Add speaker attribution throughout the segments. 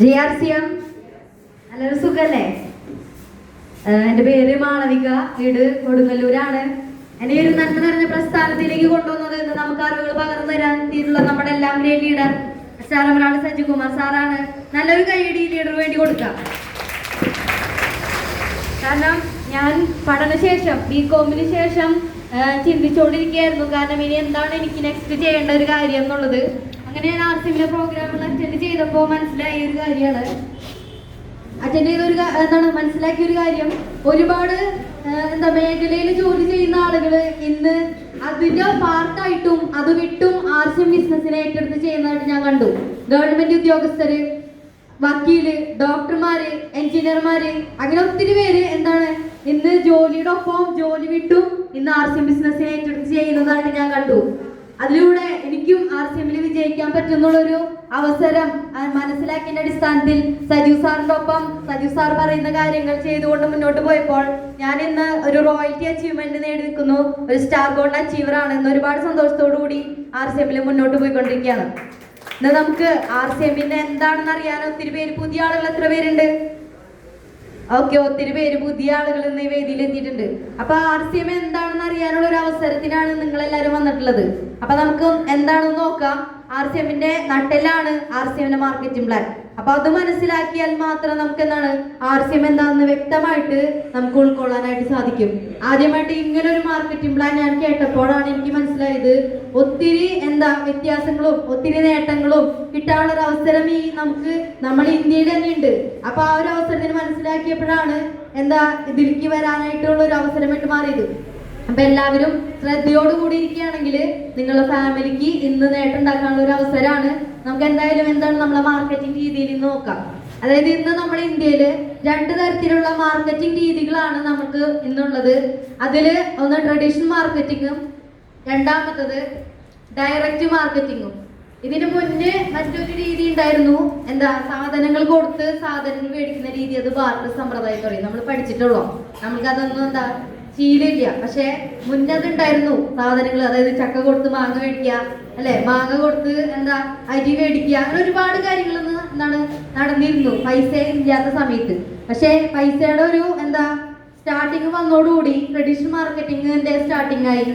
Speaker 1: G R C M നല്ലൊരു സുഖല്ലേ എന്റെ പേര് മാളവിക. വീട് കൊടുങ്ങല്ലൂരാണ്. എന്നെ ഒരു നന്മ നിറഞ്ഞ പ്രസ്ഥാനത്തിലേക്ക് കൊണ്ടുവന്നത് ഇന്ന് നമുക്ക് അറിവുകൾ പകർന്നു തരാൻ തീരുള്ള നമ്മുടെ എല്ലാം ഗ്രേറ്റ് ലീഡർ സാറമലാണ് സജികുമാർ സാറാണ്. നല്ലൊരു കൈയടി ലീഡർ വേണ്ടി കൊടുക്കാം. കാരണം ഞാൻ പഠനശേഷം ബി കോമിന് ശേഷം ചിന്തിച്ചുകൊണ്ടിരിക്കുകയായിരുന്നു. കാരണം ഇനി എന്താണ് എനിക്ക് നെക്സ്റ്റ് ചെയ്യേണ്ട ഒരു കാര്യം എന്നുള്ളത്? അങ്ങനെ ഞാൻ ആർ സിമിലെ പ്രോഗ്രാമുകൾ അറ്റൻഡ് ചെയ്തപ്പോൾ മനസ്സിലായ ഒരു കാര്യമാണ്. അറ്റൻഡ് ചെയ്ത ഒരു എന്താണ്? മനസ്സിലാക്കിയ ഒരു കാര്യം. ഒരുപാട് എന്താ മേഖലയിൽ ജോലി ചെയ്യുന്ന ആളുകൾ ഇന്ന് അതിന്റെ പാർട്ടായിട്ടും അത് വിട്ടും ആർ സി എം ബിസിനസ്സിനെ ഏറ്റെടുത്ത് ചെയ്യുന്നതായിട്ട് ഞാൻ കണ്ടു. ഗവൺമെന്റ് ഉദ്യോഗസ്ഥര് വക്കീൽ ഡോക്ടർമാര് എഞ്ചിനീയർമാര് അങ്ങനെ ഒത്തിരി പേര് എന്താണ്? ഇന്ന് ജോലിയുടെ ഒപ്പം ജോലി വിട്ടും ഇന്ന് ആർ സി എം ബിസിനസ്സിനെ ഏറ്റെടുത്ത് ചെയ്യുന്നതായിട്ട് ഞാൻ കണ്ടു. അതിലൂടെ എനിക്കും ആർ സി എമ്മിൽ വിജയിക്കാൻ പറ്റുന്നുള്ളൊരു അവസരം മനസ്സിലാക്കിയതിന്റെ അടിസ്ഥാനത്തിൽ സജീവ് സാറിന്റെ ഒപ്പം സജീവ് സാർ പറയുന്ന കാര്യങ്ങൾ ചെയ്തുകൊണ്ട് മുന്നോട്ട് പോയപ്പോൾ ഞാൻ ഇന്ന് ഒരു റോയൽറ്റി അച്ചീവ്മെന്റ് നേടിയിരിക്കുന്നു ഒരു സ്റ്റാർ ഗോൾഡ് അച്ചീവർ ആണ്. ഇന്ന് ഒരുപാട് സന്തോഷത്തോടു കൂടി ആർ സി എമ്മിൽ മുന്നോട്ട് പോയിക്കൊണ്ടിരിക്കുകയാണ്. ഇന്ന് നമുക്ക് ആർ സി എമ്മിന്റെ എന്താണെന്ന് അറിയാൻ ഒത്തിരി പേര് പുതിയ ആളുകൾ എത്ര പേരുണ്ട്? ഓക്കെ ഒത്തിരി പേര് പുതിയ ആളുകൾ ഇന്ന് ഈ വേദിയിൽ എത്തിയിട്ടുണ്ട്. അപ്പൊ ആർ സി എം എന്താണെന്ന് അറിയാനുള്ള ഒരു അവസരത്തിനാണ് നിങ്ങൾ എല്ലാവരും വന്നിട്ടുള്ളത്. അപ്പൊ നമുക്ക് എന്താണെന്ന് നോക്കാം. ആർ സി എമ്മിന്റെ നട്ടെല്ലാണ് ആർ സി എമ്മിന്റെ മാർക്കറ്റിംഗ് പ്ലാൻ അപ്പൊ അത് മനസ്സിലാക്കിയാൽ മാത്രം നമുക്ക് എന്താണ് ആർസ്യം എന്താണെന്ന് വ്യക്തമായിട്ട് നമുക്ക് ഉൾക്കൊള്ളാനായിട്ട് സാധിക്കും. ആദ്യമായിട്ട് ഇങ്ങനെ ഒരു മാർക്കറ്റിംഗ് പ്ലാൻ ഞാൻ കേട്ടപ്പോഴാണ് എനിക്ക് മനസ്സിലായത് ഒത്തിരി എന്താ വ്യത്യാസങ്ങളും ഒത്തിരി നേട്ടങ്ങളും കിട്ടാനുള്ള ഒരു അവസരം ഈ നമുക്ക് നമ്മൾ ഇന്ത്യയിൽ തന്നെ ഉണ്ട്. അപ്പൊ ആ ഒരു അവസരത്തിന് മനസ്സിലാക്കിയപ്പോഴാണ് എന്താ ഇതിലേക്ക് വരാനായിട്ടുള്ള ഒരു അവസരമായിട്ട് മാറിയത്. അപ്പൊ എല്ലാവരും ശ്രദ്ധയോട് കൂടി ഇരിക്കുകയാണെങ്കിൽ നിങ്ങളുടെ ഫാമിലിക്ക് ഇന്ന് നേട്ടം ഉണ്ടാക്കാനുള്ള ഒരു അവസരമാണ്. നമുക്ക് എന്തായാലും എന്താണ് നമ്മളെ മാർക്കറ്റിംഗ് രീതിയിൽ നിന്ന് നോക്കാം. അതായത് ഇന്ന് നമ്മുടെ ഇന്ത്യയിൽ രണ്ട് തരത്തിലുള്ള മാർക്കറ്റിംഗ് രീതികളാണ് നമുക്ക് ഇന്നുള്ളത്. അതിൽ ഒന്ന് ട്രഡീഷണൽ മാർക്കറ്റിങ്ങും രണ്ടാമത്തത് ഡയറക്റ്റ് മാർക്കറ്റിങ്ങും ഇതിനു മുന്നേ മറ്റൊരു രീതി ഉണ്ടായിരുന്നു. എന്താ സാധനങ്ങൾ കൊടുത്ത് സാധനങ്ങൾ മേടിക്കുന്ന രീതി അത് ബാർട്ടർ സമ്പ്രദായം പറയും. നമ്മൾ പഠിച്ചിട്ടുള്ളൂ? നമുക്ക് അതൊന്നും എന്താ ശീലമില്ല പക്ഷെ മുന്നതുണ്ടായിരുന്നു സാധനങ്ങൾ. അതായത് ചക്ക കൊടുത്ത് മാങ്ങ മേടിക്കുക അല്ലെ? മാങ്ങ കൊടുത്ത് എന്താ അരി മേടിക്കുക അങ്ങനെ ഒരുപാട് കാര്യങ്ങളൊന്നും എന്താണ് നടന്നിരുന്നു. പൈസ ഇല്ലാത്ത സമയത്ത്. പക്ഷെ പൈസയുടെ ഒരു എന്താ സ്റ്റാർട്ടിങ് വന്നോടുകൂടി ട്രഡീഷണൽ മാർക്കറ്റിംഗിന്റെ സ്റ്റാർട്ടിംഗ് ആയി.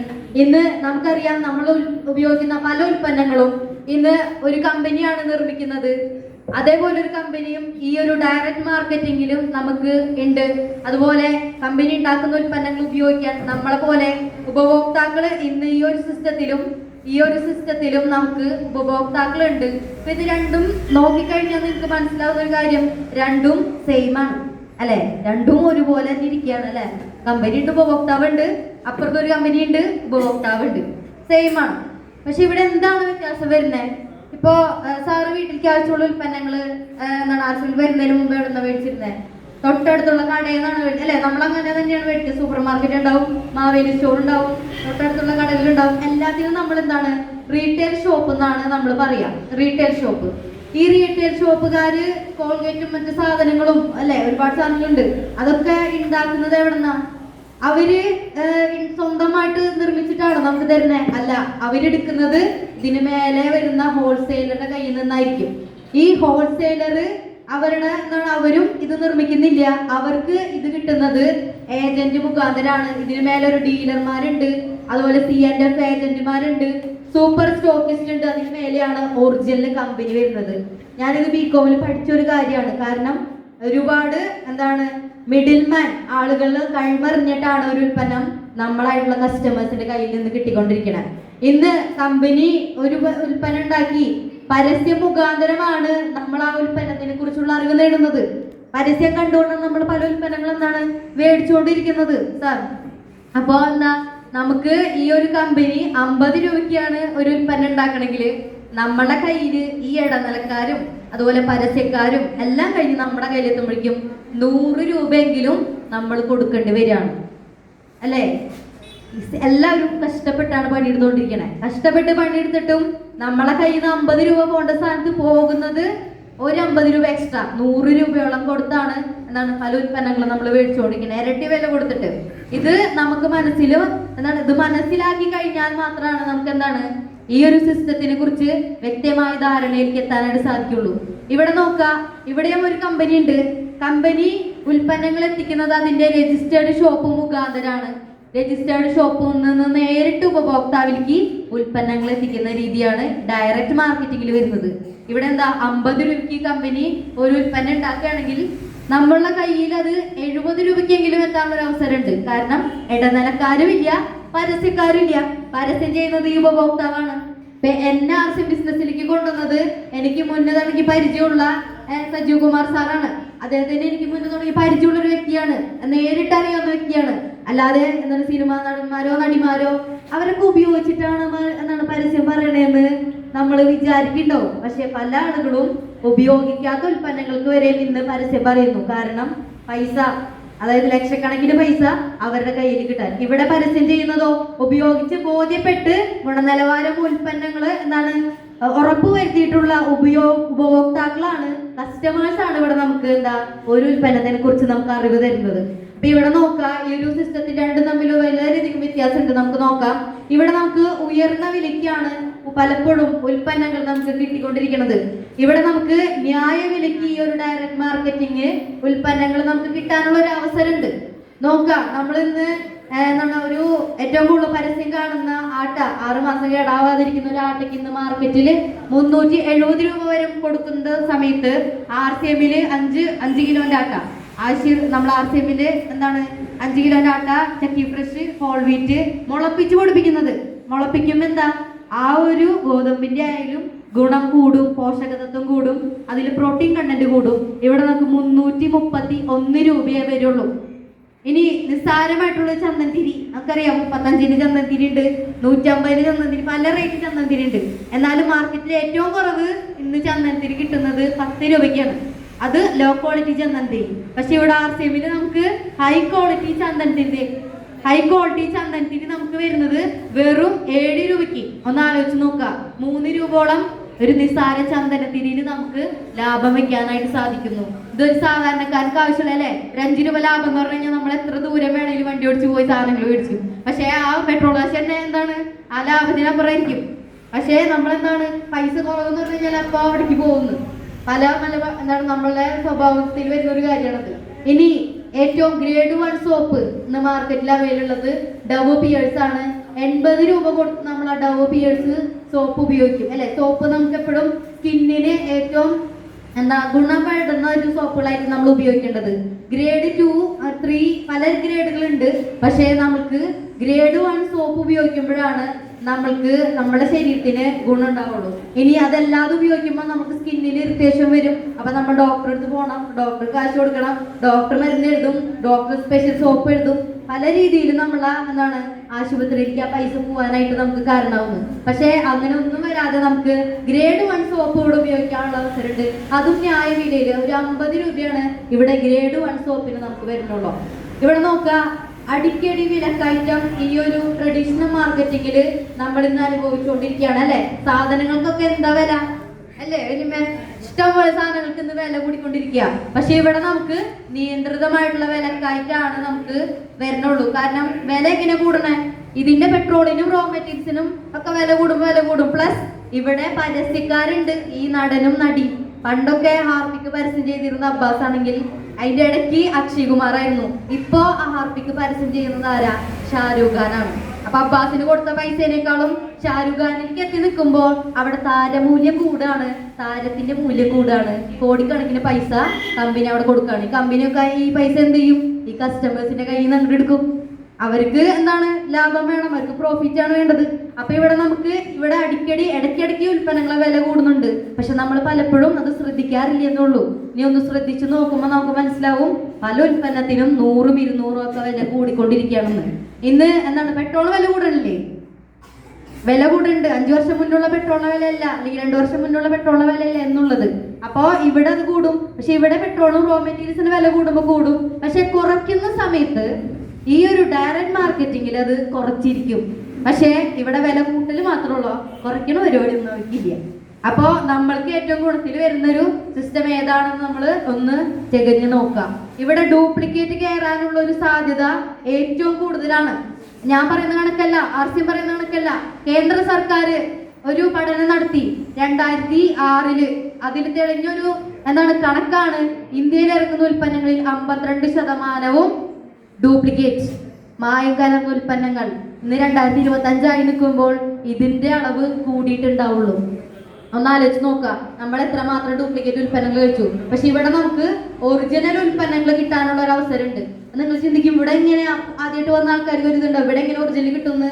Speaker 1: ഇന്ന് നമുക്കറിയാം നമ്മൾ ഉപയോഗിക്കുന്ന പല ഉൽപ്പന്നങ്ങളും ഇന്ന് ഒരു കമ്പനിയാണ് നിർമ്മിക്കുന്നത്. അതേപോലെ ഒരു കമ്പനിയും ഈ ഒരു ഡയറക്റ്റ് മാർക്കറ്റിംഗിലും നമുക്ക് ഉണ്ട്. അതുപോലെ കമ്പനി ഉണ്ടാക്കുന്ന ഉൽപ്പന്നങ്ങൾ ഉപയോഗിക്കാൻ നമ്മളെ പോലെ ഉപഭോക്താക്കൾ ഇന്ന് ഈ ഒരു സിസ്റ്റത്തിലും ഈ ഒരു സിസ്റ്റത്തിലും നമുക്ക് ഉപഭോക്താക്കളുണ്ട്. അപ്പൊ ഇത് രണ്ടും നോക്കിക്കഴിഞ്ഞാൽ നിങ്ങൾക്ക് മനസ്സിലാവുന്ന ഒരു കാര്യം രണ്ടും സെയിം ആണ്. അല്ലെ? രണ്ടും ഒരുപോലെ തന്നെ ഇരിക്കുകയാണ് അല്ലെ? കമ്പനി ഉണ്ട് ഉപഭോക്താവ് ഉണ്ട് അപ്പുറത്തൊരു കമ്പനി ഉണ്ട് ഉപഭോക്താവ് ഉണ്ട്. സെയിം ആണ്. പക്ഷെ ഇവിടെ എന്താണ് വ്യത്യാസം വരുന്നത്? ഇപ്പോ സാറ് വീട്ടിലേക്ക് ആവശ്യമുള്ള ഉൽപ്പന്നങ്ങൾ എന്താണ് ആർസിൽ വരുന്നതിന് മുമ്പ് എവിടെ നിന്നാണ് തൊട്ടടുത്തുള്ള കടയിൽ നിന്നാണ് അല്ലെ നമ്മൾ അങ്ങനെ തന്നെയാണ് മേടിക്കുക സൂപ്പർ മാർക്കറ്റ് ഉണ്ടാവും മാവേലി സ്റ്റോർ ഉണ്ടാവും തൊട്ടടുത്തുള്ള കടകളിലുണ്ടാവും എല്ലാത്തിനും നമ്മൾ എന്താണ് റീറ്റെയിൽ ഷോപ്പ് എന്നാണ് നമ്മൾ പറയാ. Retail shop. ഈ റീറ്റെയിൽ ഷോപ്പുകാര് കോൾഗേറ്റും മറ്റു സാധനങ്ങളും അല്ലെ ഒരുപാട് സാധനങ്ങളുണ്ട്. അതൊക്കെ ഉണ്ടാക്കുന്നത് എവിടെന്നാ? അവർ സ്വന്തമായിട്ട് നിർമ്മിച്ചിട്ടാണ് നമുക്ക് തരുന്നത് അല്ല അവരെടുക്കുന്നത് ഇതിന് മേലെ വരുന്ന ഹോൾസെയിലറുടെ കയ്യിൽ നിന്നായിരിക്കും. ഈ ഹോൾസെയിലർ അവരുടെ എന്താണ് അവരും ഇത് നിർമ്മിക്കുന്നില്ല. അവർക്ക് ഇത് കിട്ടുന്നത് ഏജന്റ് മുഖാന്തരാണ്. ഇതിന് മേലെ ഒരു ഡീലർമാരുണ്ട് അതുപോലെ സി ആൻഡ് എഫ് ഏജന്റുമാരുണ്ട് സൂപ്പർ സ്റ്റോക്കിസ്റ്റ് ഉണ്ട്. അതിന് മേലെയാണ് ഒറിജിനൽ കമ്പനി വരുന്നത്. ഞാനിത് ബി കോമിൽ പഠിച്ച ഒരു കാര്യമാണ്. കാരണം ഒരുപാട് എന്താണ് മിഡിൽമാൻ ആളുകൾ കഴിമറിഞ്ഞിട്ടാണ് ഒരു ഉൽപ്പന്നം നമ്മളായിട്ടുള്ള കസ്റ്റമേഴ്സിന്റെ കയ്യിൽ നിന്ന് കിട്ടിക്കൊണ്ടിരിക്കുന്നത് ഇന്ന് കമ്പനി ഒരു ഉൽപ്പന്നം ഉണ്ടാക്കി. പരസ്യ മുഖാന്തരമാണ് നമ്മൾ ആ ഉൽപ്പന്നത്തിനെ കുറിച്ചുള്ള അറിവ് നേടുന്നത്. പരസ്യം കണ്ടുകൊണ്ടാണ് നമ്മൾ പല ഉൽപ്പന്നങ്ങളും എന്താണ് മേടിച്ചുകൊണ്ടിരിക്കുന്നത് സാർ അപ്പോ എന്താ നമുക്ക് ഈ ഒരു കമ്പനി അമ്പത് രൂപയ്ക്കാണ് ഒരു ഉൽപ്പന്നം ഉണ്ടാക്കണമെങ്കിൽ നമ്മുടെ കയ്യിൽ ഈ ഇടനിലക്കാരും അതുപോലെ പരസ്യക്കാരും എല്ലാം കഴിഞ്ഞ് നമ്മുടെ കയ്യിലെത്തുമ്പോഴേക്കും നൂറ് രൂപയെങ്കിലും നമ്മൾ കൊടുക്കേണ്ടി വരികയാണ്. അല്ലേ? എല്ലാവരും കഷ്ടപ്പെട്ടാണ് പണിയെടുത്തുകൊണ്ടിരിക്കണേ കഷ്ടപ്പെട്ട് പണിയെടുത്തിട്ടും നമ്മളെ കയ്യിൽ നിന്ന് അമ്പത് രൂപ പോകേണ്ട സ്ഥാനത്ത് പോകുന്നത് ഒരു അമ്പത് രൂപ എക്സ്ട്രാ നൂറ് രൂപയോളം കൊടുത്താണ് എന്താണ് പല ഉൽപ്പന്നങ്ങളും നമ്മൾ മേടിച്ചുകൊണ്ടിരിക്കുന്നത് ഇരട്ടി വില കൊടുത്തിട്ട്. ഇത് നമുക്ക് മനസ്സിൽ എന്താണ്? ഇത് മനസ്സിലാക്കി കഴിഞ്ഞാൽ മാത്രമാണ് നമുക്ക് എന്താണ്? ഈ ഒരു സിസ്റ്റത്തിനെ കുറിച്ച് വ്യക്തമായ ധാരണയിലേക്ക് എത്താനായിട്ട് സാധിക്കുള്ളൂ. ഇവിടെ നോക്കാം. ഇവിടെയും ഒരു കമ്പനി ഉണ്ട്. കമ്പനി ഉൽപ്പന്നങ്ങൾ എത്തിക്കുന്നത് അതിന്റെ രജിസ്റ്റേർഡ് ഷോപ്പ് മുഖാന്തരാണ്. രജിസ്റ്റേർഡ് ഷോപ്പിൽ നിന്ന് നേരിട്ട് ഉപഭോക്താവിലേക്ക് ഉൽപ്പന്നങ്ങൾ എത്തിക്കുന്ന രീതിയാണ് ഡയറക്റ്റ് മാർക്കറ്റിംഗിൽ വരുന്നത്. ഇവിടെ എന്താ അമ്പത് രൂപയ്ക്ക് കമ്പനി ഒരു ഉൽപ്പന്നം ഉണ്ടാക്കുകയാണെങ്കിൽ നമ്മളുടെ കയ്യിൽ അത് എഴുപത് രൂപയ്ക്കെങ്കിലും എത്താനുള്ള ഒരു അവസരമുണ്ട് കാരണം ഇടനിലക്കാരും ഇല്ല പരസ്യക്കാരും ഇല്ല പരസ്യം ചെയ്യുന്നത് ഈ ഉപഭോക്താവാണ്. എന്നെ ആവശ്യം ബിസിനസ്സിലേക്ക് കൊണ്ടുവന്നത് എനിക്ക് മുന്നേ തുടങ്ങി പരിചയമുള്ള സജീവ് കുമാർ സാറാണ്. അദ്ദേഹത്തിന് എനിക്ക് മുന്നേ തുടങ്ങി പരിചയമുള്ള ഒരു വ്യക്തിയാണ്. നേരിട്ട് അറിയാവുന്ന വ്യക്തിയാണ്. അല്ലാതെ എന്താണ് സിനിമാ നടന്മാരോ നടിമാരോ അവരൊക്കെ ഉപയോഗിച്ചിട്ടാണ് എന്നാണ് പരസ്യം പറയണേന്ന് നമ്മൾ വിചാരിക്കുന്നുണ്ടാവും. പക്ഷെ പല ആളുകളും ഉപയോഗിക്കാത്ത ഉൽപ്പന്നങ്ങൾക്ക് വരെ ഇന്ന് പരസ്യം പറയുന്നു. കാരണം പൈസ. അതായത് ലക്ഷക്കണക്കിന് പൈസ അവരുടെ കയ്യിൽ കിട്ടാൻ. ഇവിടെ പരസ്യം ചെയ്യുന്നതോ ഉപയോഗിച്ച് ബോധ്യപ്പെട്ട് ഗുണനിലവാരം ഉൽപ്പന്നങ്ങൾ എന്താണ് ഉറപ്പുവരുത്തിയിട്ടുള്ള ഉറപ്പ് വരുത്തിയിട്ടുള്ള ഉപയോഗ ഉപഭോക്താക്കളാണ് കസ്റ്റമേഴ്സ് ആണ് ഇവിടെ നമുക്ക് എന്താ ഒരു ഉൽപ്പന്നത്തിനെ കുറിച്ച് നമുക്ക് അറിവ് തരുന്നത്. അപ്പൊ ഇവിടെ നോക്കാം ഈ ഒരു സിസ്റ്റത്തിൽ രണ്ടും തമ്മിൽ വളരെയധികം വ്യത്യാസമുണ്ട്. നമുക്ക് നോക്കാം. ഇവിടെ നമുക്ക് ഉയർന്ന വിലയ്ക്കാണ് പലപ്പോഴും ഉൽപ്പന്നങ്ങൾ നമുക്ക് കിട്ടിക്കൊണ്ടിരിക്കുന്നത്. ഇവിടെ നമുക്ക് ന്യായ വിലയ്ക്ക് ഈ ഒരു ഡയറക്ട് മാർക്കറ്റിംഗ് ഉൽപ്പന്നങ്ങൾ നമുക്ക് കിട്ടാനുള്ള ഒരു അവസരമുണ്ട്. നോക്കാം നമ്മൾ ഇന്ന് എന്താണ് ഒരു ഏറ്റവും കൂടുതൽ പരസ്യം കാണുന്ന ആട്ട ആറുമാസം കേടാവാതിരിക്കുന്ന ഒരു ആട്ടയ്ക്ക് ഇന്ന് മാർക്കറ്റിൽ മുന്നൂറ്റി എഴുപത് രൂപ വരെ കൊടുക്കുന്ന സമയത്ത് ആർ സി എമ്മിൽ അഞ്ച് അഞ്ച് കിലോന്റെ ആട്ട. ആശീർ നമ്മൾ ആർ സി എമ്മിൽ എന്താണ് അഞ്ച് കിലോന്റെ ആട്ട ചക്കി ഫ്രഷ് ഹോൾ വീറ്റ് മുളപ്പിച്ച് പൊടിപ്പിക്കുന്നത്. മുളപ്പിക്കുമ്പോൾ എന്താ? ആ ഒരു ഗോതമ്പിന്റെ ആയാലും ഗുണം കൂടും പോഷകതത്വം കൂടും അതിൽ പ്രോട്ടീൻ കണ്ടന്റ് കൂടും. ഇവിടെ നമുക്ക് മുന്നൂറ്റി മുപ്പത്തി ഒന്ന് രൂപയേ വരുള്ളൂ. ഇനി നിസ്സാരമായിട്ടുള്ള ചന്ദനത്തിരി നമുക്കറിയാം മുപ്പത്തഞ്ചിന് ചന്ദനത്തിരി ഉണ്ട് നൂറ്റമ്പതിന് ചന്ദനത്തിരി പല റേറ്റ് ചന്ദനത്തിരി ഉണ്ട്. എന്നാലും മാർക്കറ്റിൽ ഏറ്റവും കുറവ് ഇന്ന് ചന്ദനത്തിരി കിട്ടുന്നത് പത്ത് രൂപയ്ക്കാണ്. അത് ലോ ക്വാളിറ്റി ചന്ദനത്തിരി. പക്ഷെ ഇവിടെ ആർ സി എമ്മിൽ നമുക്ക് ഹൈ ക്വാളിറ്റി ചന്ദനത്തിരി ഹൈ ക്വാളിറ്റി ചന്ദനത്തിരി നമുക്ക് വരുന്നത് വെറും ഏഴ് രൂപയ്ക്ക്. ഒന്ന് ആലോചിച്ച് നോക്കുക. മൂന്ന് രൂപയോളം ഒരു നിസ്സാര ചന്ദനത്തിരിയിൽ നമുക്ക് ലാഭം വെക്കാനായിട്ട് സാധിക്കുന്നു. ഇതൊരു സാധാരണക്കാർക്ക് ആവശ്യമുള്ള അല്ലേ ഒരു അഞ്ച് രൂപ ലാഭം എന്ന് പറഞ്ഞു കഴിഞ്ഞാൽ നമ്മൾ എത്ര ദൂരം വേണമെങ്കിലും വണ്ടി ഓടിച്ച് പോയി സാധനങ്ങൾ മേടിച്ചു. പക്ഷേ ആ പെട്രോൾ കാശ് തന്നെ എന്താണ്? ആ ലാഭത്തിനപ്പുറം ആയിരിക്കും പക്ഷേ നമ്മൾ എന്താണ് പൈസ കുറവെന്ന് പറഞ്ഞു കഴിഞ്ഞാൽ അപ്പോൾ അവിടേക്ക് പോകുന്നു. പല പല എന്താണ്? നമ്മളുടെ സ്വഭാവത്തിൽ വരുന്ന ഒരു കാര്യമാണത്. ഇനി ഏറ്റവും ഗ്രേഡ് വൺ സോപ്പ് ഇന്ന് മാർക്കറ്റിൽ അവൈലബിൾ ഉള്ളത് ഡവ് പിയേഴ്സ് ആണ്. എൺപത് രൂപ കൊടുത്ത് നമ്മൾ ആ ഡവ് പിയേഴ്സ് സോപ്പ് ഉപയോഗിക്കും. അല്ലെ? സോപ്പ് നമുക്ക് എപ്പോഴും സ്കിന്നിന് ഏറ്റവും എന്താ ഗുണപ്പെടുന്ന ഒരു സോപ്പുകളായിരിക്കും നമ്മൾ ഉപയോഗിക്കേണ്ടത്. ഗ്രേഡ് ടു ത്രീ പല ഗ്രേഡുകളുണ്ട് പക്ഷേ നമുക്ക് ഗ്രേഡ് വൺ സോപ്പ് ഉപയോഗിക്കുമ്പോഴാണ് നമ്മൾക്ക് നമ്മുടെ ശരീരത്തിന് ഗുണം ഉണ്ടാവുള്ളൂ ഇനി അതല്ലാതെ ഉപയോഗിക്കുമ്പോൾ നമുക്ക് സ്കിന്നിൽ ഇറിറ്റേഷൻ വരും. അപ്പൊ നമ്മൾ ഡോക്ടറെ അടുത്ത് പോകണം ഡോക്ടർ കാശ് കൊടുക്കണം. ഡോക്ടർ മരുന്ന് എഴുതും. ഡോക്ടർ സ്പെഷ്യൽ സോപ്പ് എഴുതും. പല രീതിയിലും നമ്മൾ എന്താണ് ആശുപത്രിയിലേക്ക് ആ പൈസ പോകാനായിട്ട് നമുക്ക് കാരണമാവുന്നു. പക്ഷേ അങ്ങനെ ഒന്നും വരാതെ നമുക്ക് ഗ്രേഡ് വൺ സോപ്പ് ഇവിടെ ഉപയോഗിക്കാനുള്ള അവസരമുണ്ട്. അതും ന്യായ വിലയിൽ ഒരു അമ്പത് രൂപയാണ് ഇവിടെ ഗ്രേഡ് വൺ സോപ്പിന് നമുക്ക് വരുന്നുള്ളൂ. ഇവിടെ നോക്കുക അടിക്കടി വിലക്കയറ്റം ഈ ഒരു ട്രഡീഷണൽ മാർക്കറ്റിംഗിൽ നമ്മൾ ഇന്ന് അനുഭവിച്ചുകൊണ്ടിരിക്കുകയാണ് അല്ലെ? സാധനങ്ങൾക്കൊക്കെ എന്താ വില? അല്ലേ ഇനിമേ ഇഷ്ടംപോലെ സാധനങ്ങൾക്ക് ഇന്ന് വില കൂടിക്കൊണ്ടിരിക്കുക. പക്ഷെ ഇവിടെ നമുക്ക് നിയന്ത്രിതമായിട്ടുള്ള വിലക്കയറ്റാണ് നമുക്ക് വരണുള്ളൂ കാരണം വില എങ്ങനെ കൂടണേ? ഇതിന്റെ പെട്രോളിനും റോ മെറ്റീരിയൽസിനും ഒക്കെ വില കൂടും വില കൂടും. പ്ലസ് ഇവിടെ പരസ്യക്കാരുണ്ട്. ഈ നടനും നടിയും. പണ്ടൊക്കെ ഹാർപ്പിക്ക് പരസ്യം ചെയ്തിരുന്ന അബ്ബാസ് ആണെങ്കിൽ അതിന്റെ ഇടയ്ക്ക് അക്ഷയ് കുമാർ ആയിരുന്നു ഇപ്പോ ആ ഹാർപ്പിക്ക് പരസ്യം ചെയ്യുന്നത് ആരാ? ഷാരൂഖ് ഖാനാണ്. അപ്പൊ അബ്ബാസിന് കൊടുത്ത പൈസേനേക്കാളും ഷാരൂഖ് ഖാനിലേക്ക് എത്തി നിൽക്കുമ്പോൾ അവിടെ താരമൂല്യം കൂടാണ്. താരത്തിന്റെ മൂല്യം കൂടാണ്. കോടിക്കണക്കിന് പൈസ കമ്പനി അവിടെ കൊടുക്കുകയാണ്. കമ്പനിയൊക്കെ ഈ പൈസ എന്ത് ചെയ്യും? ഈ കസ്റ്റമേഴ്സിന്റെ കയ്യിൽ നിന്ന് എടുക്കും. അവർക്ക് എന്താണ് ലാഭം വേണം? അവർക്ക് പ്രോഫിറ്റ് ആണ് വേണ്ടത്. അപ്പൊ ഇവിടെ നമുക്ക് ഇവിടെ അടിക്കടി ഇടയ്ക്കിടയ്ക്ക് ഉൽപ്പന്നങ്ങളെ വില കൂടുന്നുണ്ട്. പക്ഷെ നമ്മൾ പലപ്പോഴും അത് ശ്രദ്ധിക്കാറില്ല എന്നുള്ളൂ. നീ ഒന്ന് ശ്രദ്ധിച്ചു നോക്കുമ്പോൾ നമുക്ക് മനസ്സിലാവും പല ഉൽപ്പന്നത്തിനും നൂറും ഇരുന്നൂറും ഒക്കെ വില കൂടിക്കൊണ്ടിരിക്കുകയാണെന്ന്. ഇന്ന് എന്താണ് പെട്രോൾ വില കൂടണില്ലേ വില കൂടുന്നുണ്ട് അഞ്ചു വർഷം മുന്നുള്ള പെട്രോളിന്റെ വിലയല്ല അല്ലെങ്കിൽ രണ്ടു വർഷം മുന്നുള്ള പെട്രോളിന്റെ വിലയല്ല എന്നുള്ളത്. അപ്പോ ഇവിടെ അത് കൂടും. പക്ഷെ ഇവിടെ പെട്രോളും റോ മെറ്റീരിയൽസിന് വില കൂടുമ്പോൾ കൂടും. പക്ഷെ കുറയ്ക്കുന്ന സമയത്ത് ഈ ഒരു ഡയറക്റ്റ് മാർക്കറ്റിംഗിൽ അത് കുറച്ചിരിക്കും. പക്ഷേ ഇവിടെ വില കൂട്ടൽ മാത്രമുള്ള കുറയ്ക്കണ പരിപാടി ഒന്നും അവർക്കില്ല അപ്പോ നമ്മൾക്ക് ഏറ്റവും ഗുണത്തിൽ വരുന്നൊരു സിസ്റ്റം ഏതാണെന്ന് നമ്മൾ ഒന്ന് തികഞ്ഞു നോക്കാം. ഇവിടെ ഡ്യൂപ്ലിക്കേറ്റ് കയറാനുള്ള ഒരു സാധ്യത ഏറ്റവും കൂടുതലാണ്. ഞാൻ പറയുന്ന കണക്കല്ല ആർ സി പറയുന്ന കണക്കല്ല. കേന്ദ്ര സർക്കാർ ഒരു പഠനം നടത്തി രണ്ടായിരത്തി ആറിൽ. അതിൽ തെളിഞ്ഞൊരു എന്താണ് കണക്കാണ്. ഇന്ത്യയിൽ ഇറങ്ങുന്ന ഉൽപ്പന്നങ്ങളിൽ അമ്പത്തിരണ്ട് ശതമാനവും ഡ്യൂപ്ലിക്കേറ്റ് മായം കലർന്ന ഉൽപ്പന്നങ്ങൾ. ഇന്ന് രണ്ടായിരത്തി ഇരുപത്തി അഞ്ചായി നിൽക്കുമ്പോൾ ഇതിന്റെ അളവ് കൂടിയിട്ടുണ്ടാവുള്ളൂ. ഒന്ന് ആലോചിച്ച് നോക്കുക. നമ്മൾ എത്രമാത്രം ഡ്യൂപ്ലിക്കേറ്റ് ഉൽപ്പന്നങ്ങൾ കഴിച്ചു? പക്ഷെ ഇവിടെ നമുക്ക് ഒറിജിനൽ ഉൽപ്പന്നങ്ങൾ കിട്ടാനുള്ള ഒരു അവസരമുണ്ട്. നിങ്ങൾ ചിന്തിക്കും ഇവിടെ ഇങ്ങനെ ആദ്യമായിട്ട് വന്ന ആൾക്കാർ ഒരു ഇതുണ്ടോ. ഇവിടെ എങ്ങനെ ഒറിജിനൽ കിട്ടുമെന്ന്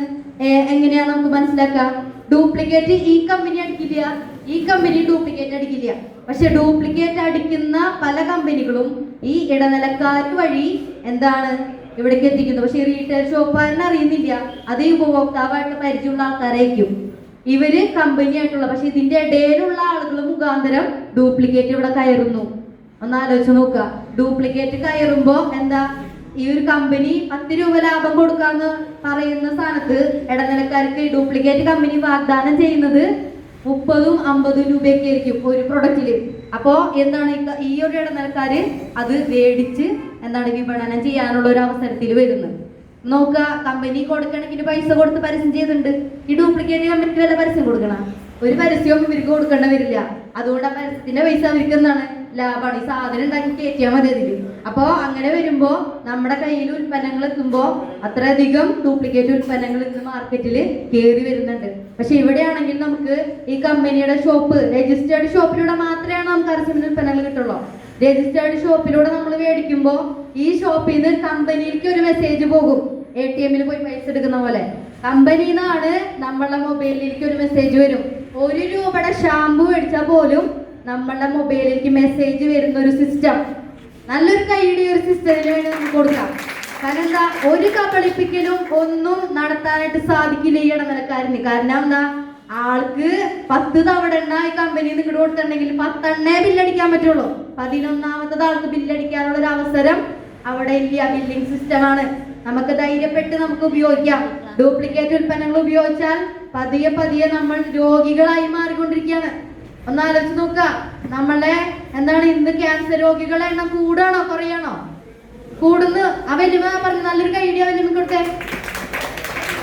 Speaker 1: എങ്ങനെയാ നമുക്ക് മനസ്സിലാക്കാം ഡ്യൂപ്ലിക്കേറ്റ് ഈ കമ്പനി അടിക്കില്ല. ഈ കമ്പനി ഡ്യൂപ്ലിക്കേറ്റ് അടിക്കില്ല. പക്ഷെ ഡ്യൂപ്ലിക്കേറ്റ് അടിക്കുന്ന പല കമ്പനികളും ഈ ഇടനിലക്കാർ വഴി എന്താണ്? ഇവിടേക്ക് എത്തിക്കുന്നത് പക്ഷെ റീറ്റെയിൽ ഷോപ്പുകാരനെ അറിയുന്നില്ല. അതേ ഉപഭോക്താവായിട്ട് പരിചയമുള്ള ആൾക്കാരായിരിക്കും. ഇവർ കമ്പനി ആയിട്ടുള്ള പക്ഷെ ഇതിന്റെ ഇടയിലുള്ള ആളുകൾ മുഖാന്തരം ഡ്യൂപ്ലിക്കേറ്റ് ഇവിടെ കയറുന്നു. ഒന്ന് ആലോചിച്ച് നോക്കുക. ഡ്യൂപ്ലിക്കേറ്റ് കയറുമ്പോ എന്താ? ഈ ഒരു കമ്പനി പത്ത് രൂപ ലാഭം കൊടുക്കാന്ന് പറയുന്ന സ്ഥാനത്ത് ഇടനിലക്കാർക്ക് ഡ്യൂപ്ലിക്കേറ്റ് കമ്പനി വാഗ്ദാനം ചെയ്യുന്നത് മുപ്പതും അമ്പതും രൂപയൊക്കെ ആയിരിക്കും ഒരു പ്രൊഡക്റ്റിൽ അപ്പോ എന്താണ് ഈ ഒരു ഇടനിലക്കാര് അത് മേടിച്ച് എന്താണ് വിപണനം ചെയ്യാനുള്ള ഒരു അവസരത്തിൽ വരുന്നത്. നോക്കുക കമ്പനി കൊടുക്കണമെങ്കിൽ പൈസ കൊടുത്ത് പരസ്യം ചെയ്തിട്ടുണ്ട്. ഈ ഡ്യൂപ്ലിക്കേറ്റ് കമ്പനിക്ക് വല്ല പരസ്യം കൊടുക്കണം? ഒരു പരസ്യവും ഇവർക്ക് കൊടുക്കേണ്ട വരില്ല. അതുകൊണ്ട് ആ പരസ്യത്തിന്റെ പൈസ അവർക്ക് എന്താണ്? ലാഭമാണ് ഈ സാധനം ഉണ്ടാക്കി കയറ്റിയാൽ മതി അതിൽ അപ്പോ അങ്ങനെ വരുമ്പോ നമ്മുടെ കയ്യിൽ ഉൽപ്പന്നങ്ങൾ എത്തുമ്പോ അത്രയധികം ഡ്യൂപ്ലിക്കേറ്റ് ഉൽപ്പന്നങ്ങൾ ഇന്ന് മാർക്കറ്റിൽ കയറി വരുന്നുണ്ട്. പക്ഷെ ഇവിടെയാണെങ്കിൽ നമുക്ക് ഈ കമ്പനിയുടെ ഷോപ്പ് രജിസ്റ്റേർഡ് ഷോപ്പിലൂടെ മാത്രമാണ് നമുക്ക് അരസിന്റെ ഉൽപ്പന്നങ്ങൾ കിട്ടുള്ളൂ. രജിസ്റ്റേർഡ് ഷോപ്പിലൂടെ നമ്മൾ മേടിക്കുമ്പോൾ ഈ ഷോപ്പിൽ നിന്ന് കമ്പനിക്ക് ഒരു മെസ്സേജ് പോകും. എ ടി എമ്മിൽ പോയി പൈസ എടുക്കുന്ന പോലെ. കമ്പനിയിൽ നിന്നാണ് നമ്മളുടെ മൊബൈലിലേക്ക് ഒരു മെസ്സേജ് വരും. ഒരു രൂപയുടെ ഷാമ്പു മേടിച്ചാൽ പോലും നമ്മളുടെ മൊബൈലിലേക്ക് മെസ്സേജ് വരുന്ന ഒരു സിസ്റ്റം നല്ലൊരു കൈയുടെ ഒരു സിസ്റ്റത്തിന് വേണ്ടി നമുക്ക് കൊടുക്കാം. കാരണം എന്താ? ഒരു കബളിപ്പിക്കലും ഒന്നും നടത്താനായിട്ട് സാധിക്കില്ല ഈ ഇടനിലക്കാരന്. കാരണം എന്താ? ആൾക്ക് പത്ത് തവണ ഈ കമ്പനി നിങ്ങോട്ട് കൊടുത്തിട്ടുണ്ടെങ്കിൽ പത്തെണ്ണേ ബില്ലടിക്കാൻ പറ്റുള്ളൂ. പതിനൊന്നാമത്തത് ആൾക്ക് ബില്ലടിക്കാനുള്ള ഒരു അവസരം അവിടെ ഇല്ല. ബില്ലിംഗ് സിസ്റ്റമാണ് നമുക്ക് ധൈര്യപ്പെട്ട് നമുക്ക് ഉപയോഗിക്കാം. ഡ്യൂപ്ലിക്കേറ്റ് ഉൽപ്പന്നങ്ങൾ ഉപയോഗിച്ചാൽ പതിയെ പതിയെ നമ്മൾ രോഗികളായി മാറിക്കൊണ്ടിരിക്കുകയാണ്. ഒന്ന് ആലോചിച്ച് നോക്ക നമ്മളെ എന്താണ് ഇന്ന് ക്യാൻസർ രോഗികളെ എണ്ണം കൂടാണോ കുറയണോ കൂടുന്നു. ആ പറഞ്ഞു നല്ലൊരു ഐഡിയ വരുമ്പോൾ കൊടുത്തേ.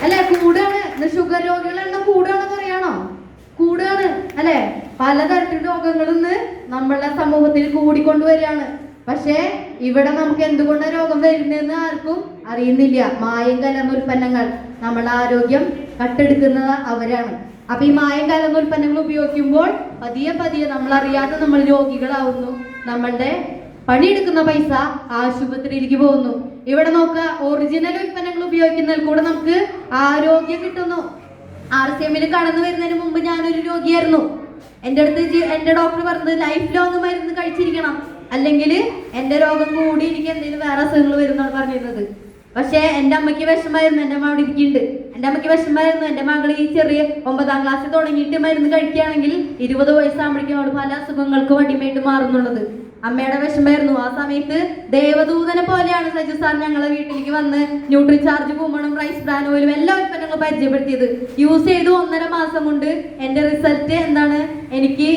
Speaker 1: അല്ലെ? കൂടാണ് ഇന്ന് ഷുഗർ രോഗികളെ എണ്ണം കൂടാണോ കുറയാണോ കൂടാണ് അല്ലെ? പലതരത്തിലുള്ള രോഗങ്ങൾ ഇന്ന് നമ്മളെ സമൂഹത്തിൽ കൂടിക്കൊണ്ടുവരികയാണ് പക്ഷേ ഇവിടെ നമുക്ക് എന്തുകൊണ്ടാണ് രോഗം വരുന്നതെന്ന് ആർക്കും അറിയുന്നില്ല. മായം കലർന്ന ഉൽപ്പന്നങ്ങൾ. നമ്മളെ ആരോഗ്യം കട്ടെടുക്കുന്നത് അവരാണ്. അപ്പൊ ഈ മായം കലർന്ന ഉൽപ്പന്നങ്ങൾ ഉപയോഗിക്കുമ്പോൾ പതിയെ പതിയെ നമ്മൾ അറിയാതെ നമ്മൾ രോഗികളാവുന്നു. നമ്മളുടെ പണിയെടുക്കുന്ന പൈസ ആശുപത്രിയിലേക്ക് പോകുന്നു. ഇവിടെ നോക്കുക ഒറിജിനൽ ഉൽപ്പന്നങ്ങൾ ഉപയോഗിക്കുന്നതിൽ കൂടെ നമുക്ക് ആരോഗ്യം കിട്ടുന്നു. ആർ സി എമ്മിൽ കടന്നു വരുന്നതിന് മുമ്പ് ഞാനൊരു രോഗിയായിരുന്നു. എന്റെ അടുത്ത് എന്റെ ഡോക്ടർ പറഞ്ഞത് ലൈഫ് ലോങ് മരുന്ന് കഴിച്ചിരിക്കണം. അല്ലെങ്കിൽ എന്റെ രോഗം കൂടി എനിക്ക് എന്തെങ്കിലും വേറെ അസുഖങ്ങൾ വരുന്നാണ് പറഞ്ഞിരുന്നത്. പക്ഷേ എന്റെ അമ്മയ്ക്ക് വിഷമായിരുന്നു എന്റെ അമ്മ അവിടെ ഇരിക്കുന്നുണ്ട്. എന്റെ അമ്മയ്ക്ക് വിഷമായിരുന്നു എന്റെ മകൾ ഈ ചെറിയ ഒമ്പതാം ക്ലാസ്സിൽ തുടങ്ങിയിട്ട് മരുന്ന് കഴിക്കുകയാണെങ്കിൽ ഇരുപത് വയസ്സാകുമ്പോഴേക്കും അവൾ പല അസുഖങ്ങൾക്കും അടിമയായിട്ട് മാറുന്നുള്ളത്. അമ്മയുടെ വിഷമായിരുന്നു ആ സമയത്ത് ദേവദൂതനെ പോലെയാണ് സജു സാർ ഞങ്ങളെ വീട്ടിലേക്ക് വന്ന് ന്യൂട്രി ചാർജ് കുമ്മണും റൈസ് ബ്രാൻ ഓയിലും എല്ലാ ഉൽപ്പന്നങ്ങളും പരിചയപ്പെടുത്തിയത്. യൂസ് ചെയ്ത് ഒന്നര മാസം കൊണ്ട് എന്റെ റിസൾട്ട് എന്താണ്? എനിക്ക്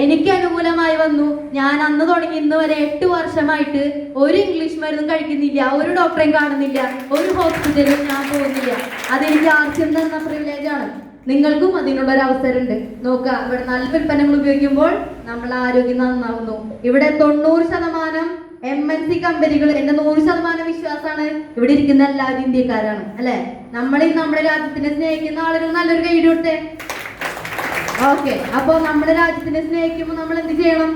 Speaker 1: എനിക്ക് അനുകൂലമായി വന്നു. ഞാൻ അന്ന് തുടങ്ങി ഇന്ന് വരെ എട്ട് വർഷമായിട്ട് ഒരു ഇംഗ്ലീഷ് മരുന്നും കഴിക്കുന്നില്ല ഒരു ഡോക്ടറെയും കാണുന്നില്ല ഒരു ഹോസ്പിറ്റലും ഞാൻ പോകുന്നില്ല. അതെനിക്ക് ആർക്കും തന്ന പ്രിവിലേജ് ആണ്. നിങ്ങൾക്കും അതിനുള്ള ഒരു അവസരമുണ്ട്. നോക്കുക ഇവിടെ നല്ല ഉൽപ്പന്നങ്ങൾ ഉപയോഗിക്കുമ്പോൾ നമ്മൾ ആരോഗ്യം നന്നാവുന്നു. ഇവിടെ തൊണ്ണൂറ് ശതമാനം എം എൻ സി കമ്പനികൾ എന്റെ നൂറ് ശതമാനം വിശ്വാസമാണ്. ഇവിടെ ഇരിക്കുന്ന എല്ലാവരും ഇന്ത്യക്കാരാണ് അല്ലെ? നമ്മളീ നമ്മുടെ രാജ്യത്തിനെ സ്നേഹിക്കുന്ന ആളുകൾ നല്ലൊരു കൈ കൊടുത്തേ. ഓക്കെ അപ്പൊ നമ്മുടെ രാജ്യത്തിനെ സ്നേഹിക്കുമ്പോൾ നമ്മൾ എന്ത് ചെയ്യണം?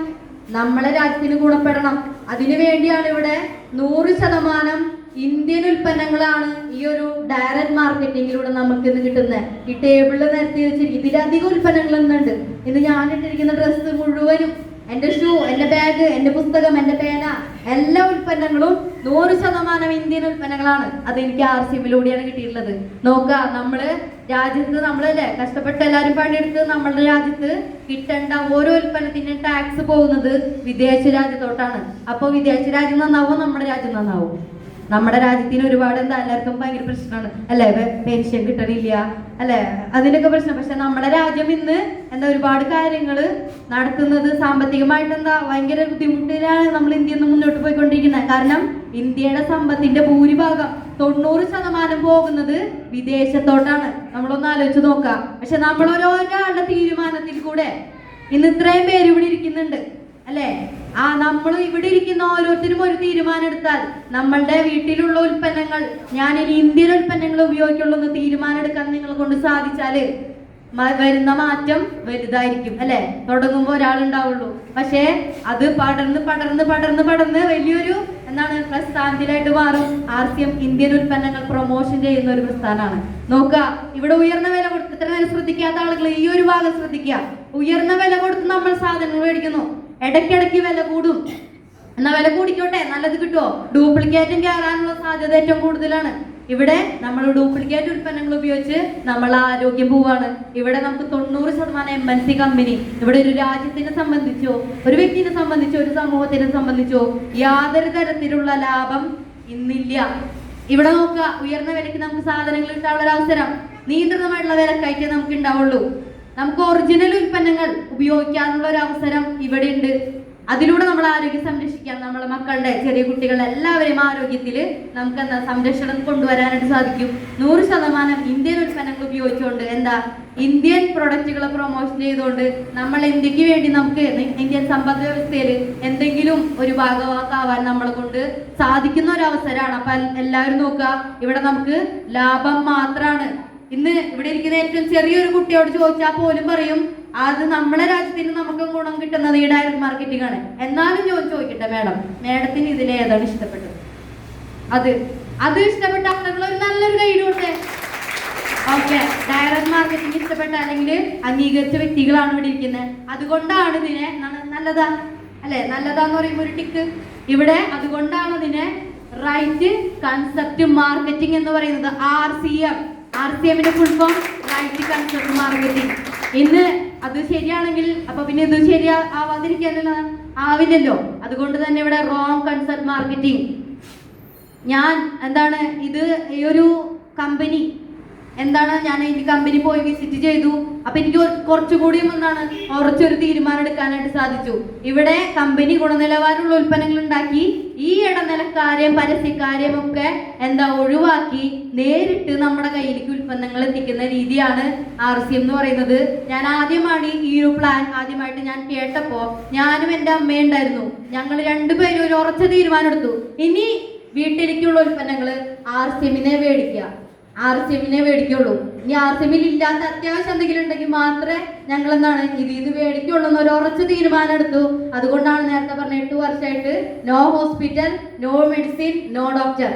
Speaker 1: നമ്മളെ രാജ്യത്തിന് ഗുണപ്പെടണം. അതിനു വേണ്ടിയാണ് ഇവിടെ നൂറ് ശതമാനം ഇന്ത്യൻ ഉൽപ്പന്നങ്ങളാണ് ഈ ഒരു ഡയറക്ട് മാർക്കറ്റിംഗിലൂടെ നമുക്ക് ഇന്ന് കിട്ടുന്നത് ഈ ടേബിളിൽ നിരത്തി വെച്ചിരിക്കും ഇതിലധികം ഉൽപ്പന്നങ്ങൾ ഇന്നുണ്ട്. ഇന്ന് ഞാൻ ഇട്ടിരിക്കുന്ന ഡ്രസ്സ് മുഴുവനും എന്റെ ഷൂ എന്റെ ബാഗ് എന്റെ പുസ്തകം എന്റെ പേന എല്ലാ ഉൽപ്പന്നങ്ങളും നൂറ് ശതമാനം ഇന്ത്യൻ ഉൽപ്പന്നങ്ങളാണ്. അത് എനിക്ക് ആർ സി എമ്മിലൂടെയാണ് കിട്ടിയിട്ടുള്ളത്. നോക്കുക നമ്മൾ രാജ്യത്ത് നമ്മളല്ലേ കഷ്ടപ്പെട്ട് എല്ലാവരും പണിയെടുത്ത് നമ്മളുടെ രാജ്യത്ത് കിട്ടേണ്ട ഓരോ ഉൽപ്പന്നത്തിന്റെ ടാക്സ് പോകുന്നത് വിദേശ രാജ്യത്തോട്ടാണ്. അപ്പോൾ വിദേശ രാജ്യം നന്നാവും? നമ്മുടെ രാജ്യം നന്നാവും. നമ്മുടെ രാജ്യത്തിന് ഒരുപാട് എന്താ എല്ലാവർക്കും ഭയങ്കര പ്രശ്നമാണ്. അല്ലെ? പെൻഷൻ കിട്ടണില്ല. അല്ലെ? അതിനൊക്കെ പ്രശ്നം. പക്ഷെ നമ്മുടെ രാജ്യം ഇന്ന് എന്താ ഒരുപാട് കാര്യങ്ങൾ നടത്തുന്നത് സാമ്പത്തികമായിട്ട് എന്താ ഭയങ്കര ബുദ്ധിമുട്ടിലാണ് നമ്മൾ ഇന്ത്യ ഇന്ന് മുന്നോട്ട് പോയിക്കൊണ്ടിരിക്കുന്നത്. കാരണം ഇന്ത്യയുടെ സമ്പത്തിന്റെ ഭൂരിഭാഗം തൊണ്ണൂറ് ശതമാനം പോകുന്നത് വിദേശത്തോട്ടാണ്. നമ്മളൊന്ന് ആലോചിച്ച് നോക്കാം. പക്ഷെ നമ്മൾ ഓരോരാളുടെ തീരുമാനത്തിൽ കൂടെ ഇന്ന് ഇത്രയും പേര് ഇവിടെ ഇരിക്കുന്നുണ്ട്. അല്ലേ? ആ നമ്മൾ ഇവിടെ ഇരിക്കുന്ന ഓരോരുത്തരും ഒരു തീരുമാനം എടുത്താൽ നമ്മളുടെ വീട്ടിലുള്ള ഉൽപ്പന്നങ്ങൾ ഞാൻ ഇനി ഇന്ത്യൻ ഉൽപ്പന്നങ്ങൾ ഉപയോഗിക്കുള്ളൂ എന്ന് തീരുമാനം എടുക്കാൻ നിങ്ങൾ കൊണ്ട് സാധിച്ചാൽ വരുന്ന മാറ്റം വലുതായിരിക്കും അല്ലെ? ഒരാൾ ഉണ്ടാവുള്ളൂ പക്ഷേ അത് പടർന്ന് പടർന്ന് പടർന്ന് പടർന്ന് വലിയൊരു എന്താണ് പ്രസ്ഥാനത്തിലായിട്ട് മാറും. ആർ സി എം ഇന്ത്യൻ ഉൽപ്പന്നങ്ങൾ പ്രൊമോഷൻ ചെയ്യുന്ന ഒരു പ്രസ്ഥാനമാണ്. നോക്കുക ഇവിടെ ഉയർന്ന വില കൊടുത്ത് ഇത്ര നേരം ശ്രദ്ധിക്കാത്ത ആളുകൾ ഈ ഒരു ഭാഗം ശ്രദ്ധിക്കുക. ഉയർന്ന വില കൊടുത്ത് നമ്മൾ സാധനങ്ങൾ മേടിക്കുന്നു. ഇടയ്ക്കിടയ്ക്ക് വില കൂടും. എന്നാ വില കൂടിക്കോട്ടെ? നല്ലത് കിട്ടുമോ ഡ്യൂപ്ലിക്കേറ്റും കയറാനുള്ള സാധ്യത ഏറ്റവും കൂടുതലാണ്. ഇവിടെ നമ്മൾ ഡ്യൂപ്ലിക്കേറ്റ് ഉൽപ്പന്നങ്ങൾ ഉപയോഗിച്ച് നമ്മൾ ആരോഗ്യം പോവാണ്. ഇവിടെ നമുക്ക് തൊണ്ണൂറ് ശതമാനം എം എൻ സി കമ്പനി. ഇവിടെ ഒരു രാജ്യത്തിനെ സംബന്ധിച്ചോ ഒരു വ്യക്തിനെ സംബന്ധിച്ചോ ഒരു സമൂഹത്തിനെ സംബന്ധിച്ചോ യാതൊരു തരത്തിലുള്ള ലാഭം ഇന്നില്ല. ഇവിടെ നോക്കുക ഉയർന്ന വിലയ്ക്ക് നമുക്ക് സാധനങ്ങൾ കിട്ടാനുള്ള ഒരു അവസരം. നിയന്ത്രിതമായിട്ടുള്ള വിലക്കയറ്റേ നമുക്ക് ഉണ്ടാവുള്ളൂ. നമുക്ക് ഒറിജിനൽ ഉൽപ്പന്നങ്ങൾ ഉപയോഗിക്കാനുള്ള ഒരു അവസരം ഇവിടെ ഉണ്ട് അതിലൂടെ നമ്മൾ ആരോഗ്യം സംരക്ഷിക്കാം. നമ്മളെ മക്കളുടെ ചെറിയ കുട്ടികളുടെ എല്ലാവരെയും ആരോഗ്യത്തിൽ നമുക്ക് എന്താ സംരക്ഷണം കൊണ്ടുവരാനായിട്ട് സാധിക്കും. നൂറ് ശതമാനം ഇന്ത്യൻ ഉൽപ്പന്നങ്ങൾ ഉപയോഗിച്ചുകൊണ്ട് എന്താ ഇന്ത്യൻ പ്രൊഡക്റ്റുകളെ പ്രൊമോഷൻ ചെയ്തുകൊണ്ട് നമ്മൾ ഇന്ത്യയ്ക്ക് വേണ്ടി നമുക്ക് ഇന്ത്യൻ സമ്പദ് വ്യവസ്ഥയിൽ എന്തെങ്കിലും ഒരു ഭാഗമാക്കാവാൻ നമ്മളെ കൊണ്ട് സാധിക്കുന്ന ഒരു അവസരമാണ്. അപ്പൊ എല്ലാവരും നോക്കുക ഇവിടെ നമുക്ക് ലാഭം മാത്രമാണ് ഇന്ന് ഇവിടെ ഇരിക്കുന്ന ഏറ്റവും ചെറിയൊരു കുട്ടിയോട് ചോദിച്ചാൽ പോലും പറയും അത് നമ്മുടെ രാജ്യത്തിന് നമുക്ക് ഗുണം കിട്ടുന്നത് ഈ ഡയറക്ട് മാർക്കറ്റിംഗ് ആണ്. എന്നാലും ഞാൻ ചോദിക്കട്ടെ മാഡം മാഡത്തിന് ഇതിൽ ഏതാണ് ഇഷ്ടപ്പെട്ടത്? അത് അത് ഇഷ്ടപ്പെട്ട ആളുകൾ ഒരു നല്ലൊരു ഗൈഡ് ഉണ്ട്. ഓക്കെ ഡയറക്ട് മാർക്കറ്റിംഗ് ഇഷ്ടപ്പെട്ട അല്ലെങ്കിൽ അംഗീകരിച്ച വ്യക്തികളാണ് ഇവിടെ ഇരിക്കുന്നത് അതുകൊണ്ടാണ് ഇതിനെ നല്ലതാ അല്ലെ? നല്ലതാന്ന് പറയുമ്പോൾ ഒരു ടിക്ക്. ഇവിടെ അതുകൊണ്ടാണ് ഇതിനെ റൈറ്റ് കൺസെപ്റ്റ് മാർക്കറ്റിംഗ് എന്ന് പറയുന്നത് R C M R C എമ്മിന്റെ ഫുൾ ഫോം മാർക്കറ്റിംഗ് ഇന്ന് അത് ശരിയാണെങ്കിൽ അപ്പൊ പിന്നെ ഇത് ശരിയാ ആവില്ലല്ലോ. അതുകൊണ്ട് തന്നെ ഇവിടെ റോങ് കൺസെപ്റ്റ് മാർക്കറ്റിംഗ് ഞാൻ എന്താണ് ഇത് ഈ ഒരു കമ്പനി എന്താണ് ഞാൻ ഈ കമ്പനി പോയി വിസിറ്റ് ചെയ്തു. അപ്പൊ എനിക്ക് കുറച്ചുകൂടി എന്താണ് ഉറച്ചൊരു തീരുമാനം എടുക്കാനായിട്ട് സാധിച്ചു. ഇവിടെ കമ്പനി ഗുണനിലവാരമുള്ള ഉൽപ്പന്നങ്ങൾ ഉണ്ടാക്കി ഈ ഇടനിലക്കാരെയും പരസ്യക്കാരെയും ഒക്കെ എന്താ ഒഴിവാക്കി നേരിട്ട് നമ്മുടെ കയ്യിലേക്ക് ഉൽപ്പന്നങ്ങൾ എത്തിക്കുന്ന രീതിയാണ് ആർ സി എം എന്ന് പറയുന്നത്. ഞാൻ ആദ്യമാണ് ഈ ഒരു പ്ലാൻ ആദ്യമായിട്ട് ഞാൻ കേട്ടപ്പോ ഞാനും എന്റെ അമ്മയും ഉണ്ടായിരുന്നു. ഞങ്ങൾ രണ്ടുപേരും ഒരു ഉറച്ച തീരുമാനം എടുത്തു. ഇനി വീട്ടിലേക്കുള്ള ഉൽപ്പന്നങ്ങൾ ആർ സി എമ്മിനെ മേടിക്കുക. ആർ സി എമ്മിനെ മേടിക്കുള്ളൂ. ഇനി ആർ സി എമ്മിൽ ഇല്ലാത്ത അത്യാവശ്യം എന്തെങ്കിലും ഉണ്ടെങ്കിൽ മാത്രമേ ഞങ്ങൾ എന്താണ് ഇത് ഇത് മേടിക്കുള്ളൂ എന്ന് ഒരു ഉറച്ച തീരുമാനം എടുത്തു. അതുകൊണ്ടാണ് നേരത്തെ പറഞ്ഞ എട്ട് വർഷമായിട്ട് no hospital no medicine no doctor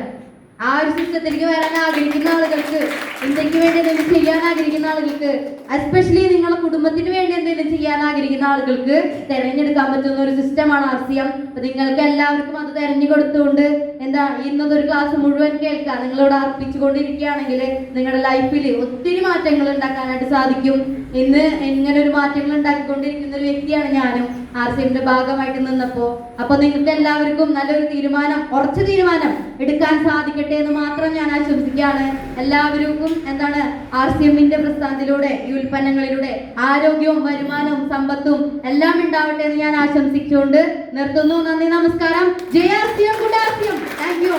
Speaker 1: ആ ഒരു സിസ്റ്റത്തിലേക്ക് വരാൻ ആഗ്രഹിക്കുന്ന ആളുകൾക്ക് ഇന്ത്യയ്ക്ക് വേണ്ടി എന്തെങ്കിലും ചെയ്യാൻ ആഗ്രഹിക്കുന്ന ആളുകൾക്ക് എസ്പെഷ്യലി നിങ്ങളുടെ കുടുംബത്തിന് വേണ്ടി എന്തെങ്കിലും ചെയ്യാൻ ആഗ്രഹിക്കുന്ന ആളുകൾക്ക് തിരഞ്ഞെടുക്കാൻ പറ്റുന്ന ഒരു സിസ്റ്റമാണ് ആർ സി എം. അപ്പൊ നിങ്ങൾക്ക് എല്ലാവർക്കും അത് തെരഞ്ഞു കൊടുത്തുകൊണ്ട് എന്താ ഇന്നത്തെ ഒരു ക്ലാസ് മുഴുവൻ കേൾക്കാം. നിങ്ങളോട് അർപ്പിച്ചുകൊണ്ടിരിക്കുകയാണെങ്കിൽ നിങ്ങളുടെ ലൈഫിൽ ഒത്തിരി മാറ്റങ്ങൾ ഉണ്ടാക്കാനായിട്ട് സാധിക്കും. ഇന്ന് ഇങ്ങനെ ഒരു മാറ്റങ്ങൾ ഉണ്ടാക്കിക്കൊണ്ടിരിക്കുന്ന ഒരു വ്യക്തിയാണ് ഞാനും. ആർ സി എമ്മിന്റെ ഭാഗമായിട്ട് നിന്നപ്പോ. അപ്പൊ നിങ്ങൾക്ക് എല്ലാവർക്കും നല്ലൊരു തീരുമാനം ഉറച്ച തീരുമാനം എടുക്കാൻ സാധിക്കട്ടെ എന്ന് മാത്രം ഞാൻ ആശംസിക്കുകയാണ് എല്ലാവർക്കും എന്താണ് ആർ സി എമ്മിന്റെ പ്രസ്ഥാനത്തിലൂടെ ഈ ഉൽപ്പന്നങ്ങളിലൂടെ ആരോഗ്യവും വരുമാനവും സമ്പത്തും എല്ലാം ഉണ്ടാവട്ടെ എന്ന് ഞാൻ ആശംസിച്ചുകൊണ്ട് നിർത്തുന്നു. നന്ദി നമസ്കാരം. Jaya R C M good R C M thank you